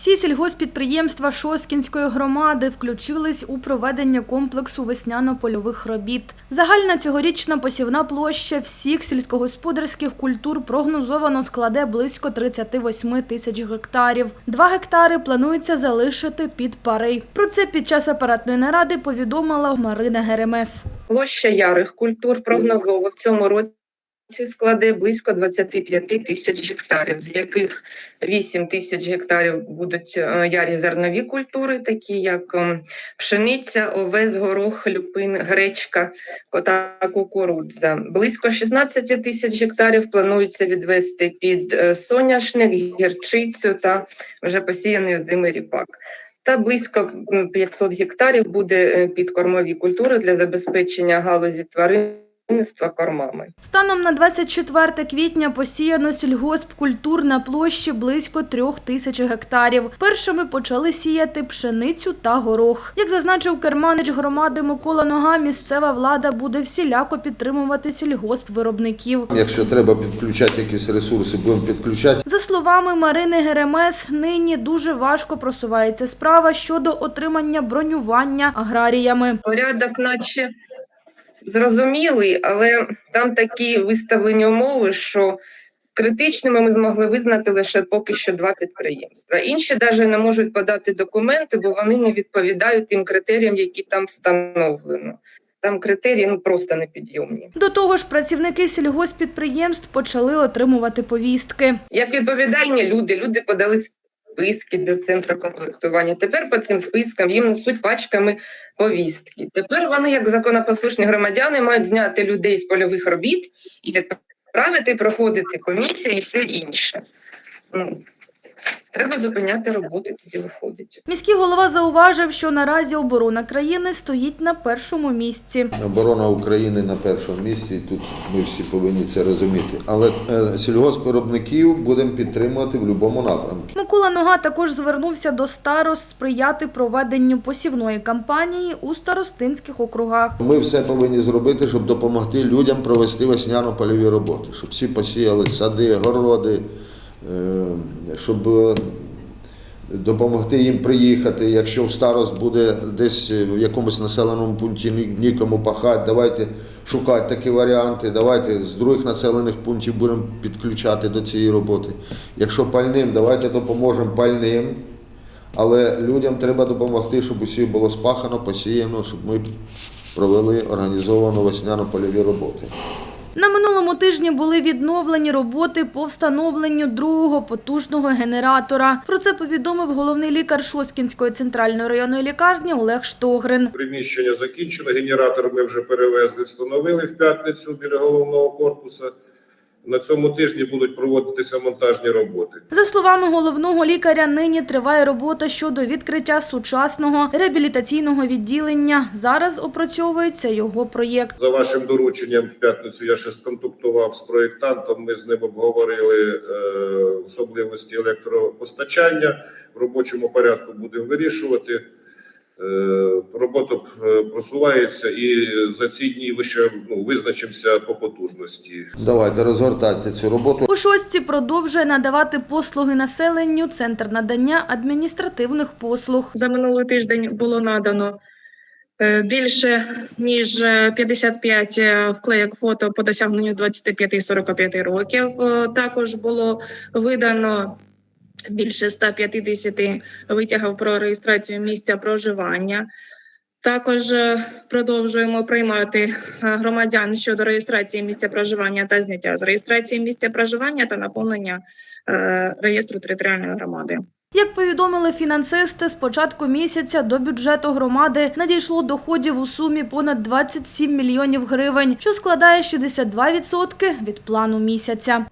Всі сільгоспідприємства Шоскінської громади включились у проведення комплексу весняно-польових робіт. Загальна цьогорічна посівна площа всіх сільськогосподарських культур прогнозовано складе близько 38 тисяч гектарів. Два гектари планується залишити під пари. Про це під час апаратної наради повідомила Марина Геремес. Площа ярих культур прогнозово в цьому році складе близько 25 тисяч гектарів, з яких 8 тисяч гектарів будуть е, ярі зернові культури, такі як ем, пшениця, овес, горох, люпин, гречка та кукурудза. Близько 16 тисяч гектарів планується відвести під е, соняшник, гірчицю та вже посіяний озимий ріпак. Та близько м, 500 гектарів буде е, під кормові культури для забезпечення галузі тваринництва кормами. Станом на 24 квітня посіяно сільгоспкультур на площі близько трьох тисяч гектарів. Першими почали сіяти пшеницю та горох. Як зазначив керманич громади Микола Нога, місцева влада буде всіляко підтримувати сільгоспвиробників. Якщо треба підключати якісь ресурси, будемо підключати. За словами Марини Геремес, нині дуже важко просувається справа щодо отримання бронювання аграріями. Порядок, наче зрозумілий, але там такі виставлені умови, що критичними ми змогли визнати лише поки що два підприємства. Інші навіть не можуть подати документи, бо вони не відповідають тим критеріям, які там встановлено. Там критерії ну просто непідйомні. До того ж, працівники сільгоспідприємств почали отримувати повістки. Як відповідальні люди, люди подали списки до центру комплектування. Тепер по цим спискам їм несуть пачками повістки. Тепер вони, як законопослушні громадяни, мають зняти людей з польових робіт і відправити проходити комісії і все інше. Треба зупиняти роботи, тоді виходить. Міський голова зауважив, що наразі оборона країни стоїть на першому місці. Оборона України на першому місці, і тут ми всі повинні це розуміти. Але е, сільгоспвиробників будемо підтримувати в будь-якому напрямку. Микола Нога також звернувся до старост сприяти проведенню посівної кампанії у старостинських округах. Ми все повинні зробити, щоб допомогти людям провести весняно-польові роботи, щоб всі посіяли сади, городи, щоб е, допомогти їм приїхати. Якщо в старост буде десь в якомусь населеному пункті нікому пахати, давайте шукати такі варіанти. Давайте з других населених пунктів будемо підключати до цієї роботи. Якщо пальним, давайте допоможемо пальним. Але людям треба допомогти, щоб усі було спахано, посіяно, щоб ми провели організовану весняно-польові роботи. На минулому тижні були відновлені роботи по встановленню другого потужного генератора. Про це повідомив головний лікар Шоскінської центральної районної лікарні Олег Штогрин. Приміщення закінчено. Генератор ми вже перевезли, встановили в п'ятницю біля головного корпусу. На цьому тижні будуть проводитися монтажні роботи. За словами головного лікаря, нині триває робота щодо відкриття сучасного реабілітаційного відділення. Зараз опрацьовується його проєкт. За вашим дорученням, в п'ятницю я ще сконтактував з проєктантом. Ми з ним обговорили е, особливості електропостачання. В робочому порядку будемо вирішувати. Е, робота е, просувається, і за ці дні ви ще ну, визначимося по потужності. Давайте розгортайте цю роботу. У шостці продовжує надавати послуги населенню Центр надання адміністративних послуг. За минулий тиждень було надано е, більше ніж е, 55 е, вклеєк фото по досягненню 25-45 років. Також було видано більше 150 витягів про реєстрацію місця проживання. Також е, продовжуємо приймати е, громадян щодо реєстрації місця проживання та зняття з реєстрації місця проживання та наповнення е, реєстру територіальної громади. Як повідомили фінансисти, з початку місяця до бюджету громади надійшло доходів у сумі понад 27 мільйонів гривень, що складає 62% від плану місяця.